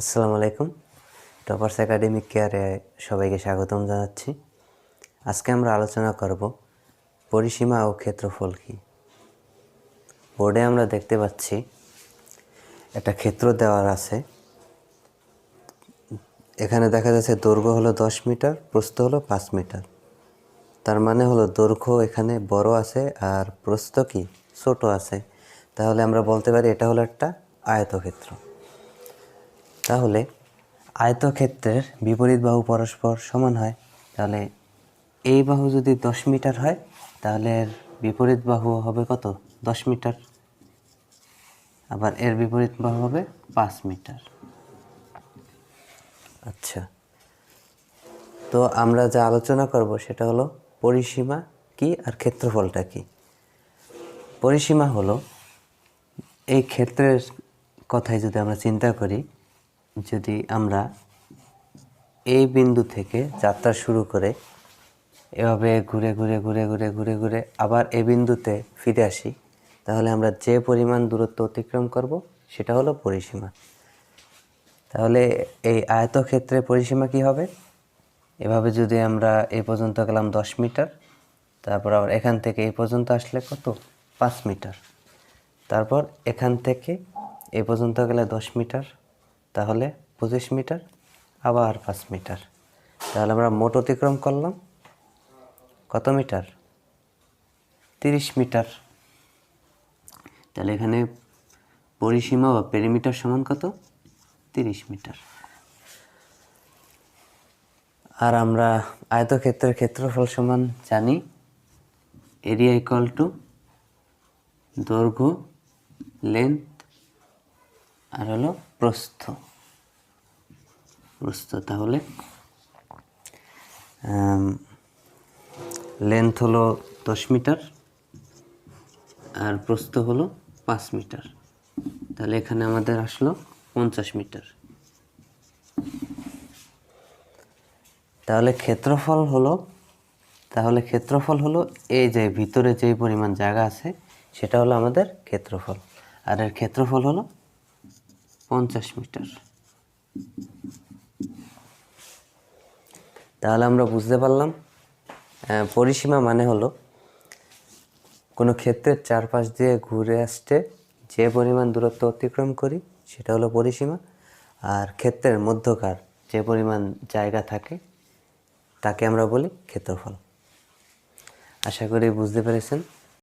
আসসালামু আলাইকুম। Toppers academic কেয়ারে সবাইকে স্বাগতম জানাচ্ছি। আজকে আমরা আলোচনা করব পরিসীমা ও ক্ষেত্রফল কী। বোর্ডে আমরা দেখতে পাচ্ছি, একটা ক্ষেত্র দেওয়ার আছে। এখানে দেখা যাচ্ছে দৈর্ঘ্য হলো দশ মিটার, প্রস্থ হলো পাঁচ মিটার। তার মানে হলো দৈর্ঘ্য এখানে বড় আছে আর প্রস্থ কি ছোট আছে। তাহলে আমরা বলতে পারি এটা হলো একটা আয়তক্ষেত্র। তাহলে আয়তক্ষেত্রের বিপরীত বাহু পরস্পর সমান হয়। তাহলে এই বাহু যদি দশ মিটার হয়, তাহলে এর বিপরীত বাহু হবে কত? দশ মিটার। আবার এর বিপরীত বাহু হবে পাঁচ মিটার। আচ্ছা। তো আমরা যা আলোচনা করব সেটা হলো পরিসীমা কি আর ক্ষেত্রফলটা কি? পরিসীমা হলো এই ক্ষেত্রের কথাই যদি আমরা চিন্তা করি যদি আমরা এই বিন্দু থেকে যাত্রা শুরু করে এভাবে ঘুরে ঘুরে ঘুরে ঘুরে ঘুরে ঘুরে আবার এ বিন্দুতে ফিরে আসি, তাহলে আমরা যে পরিমাণ দূরত্ব অতিক্রম করব সেটা হলো পরিসীমা। তাহলে এই আয়তক্ষেত্রে পরিসীমা কি হবে? এভাবে যদি আমরা এ পর্যন্ত গেলাম দশ মিটার, তারপর আবার এখান থেকে এই পর্যন্ত আসলে কত? পাঁচ মিটার। তারপর এখান থেকে এই পর্যন্ত গেলে দশ মিটার তাহলে পঁচিশ মিটার, আবার পাঁচ মিটার। তাহলে আমরা মোট অতিক্রম করলাম কত মিটার? তিরিশ মিটার। তাহলে এখানে পরিসীমা বা পেরিমিটার সমান কত? তিরিশ মিটার। আর আমরা আয়তক্ষেত্রের ক্ষেত্রফল সমান জানি। এরিয়া ইকুয়াল টু দৈর্ঘ্য লেন্থ আর হলো প্রস্থ। প্রস্থ তাহলে লেন্থ হলো দশ মিটার আর প্রস্থ হলো পাঁচ মিটার। তাহলে এখানে আমাদের আসলো পঞ্চাশ মিটার। তাহলে ক্ষেত্রফল হলো, তাহলে ক্ষেত্রফল হলো এই যে ভিতরে যে পরিমাণ জায়গা আছে, সেটা হলো আমাদের ক্ষেত্রফল। আর এর ক্ষেত্রফল হলো পঞ্চাশ মিটার। তাহলে আমরা বুঝতে পারলাম পরিসীমা মানে হলো কোনো ক্ষেত্রের চারপাশ দিয়ে ঘুরে আসতে যে পরিমাণ দূরত্ব অতিক্রম করি সেটা হলো পরিসীমা, আর ক্ষেত্রের মধ্যকার যে পরিমাণ জায়গা থাকে তাকে আমরা বলি ক্ষেত্রফল। আশা করি বুঝতে পেরেছেন।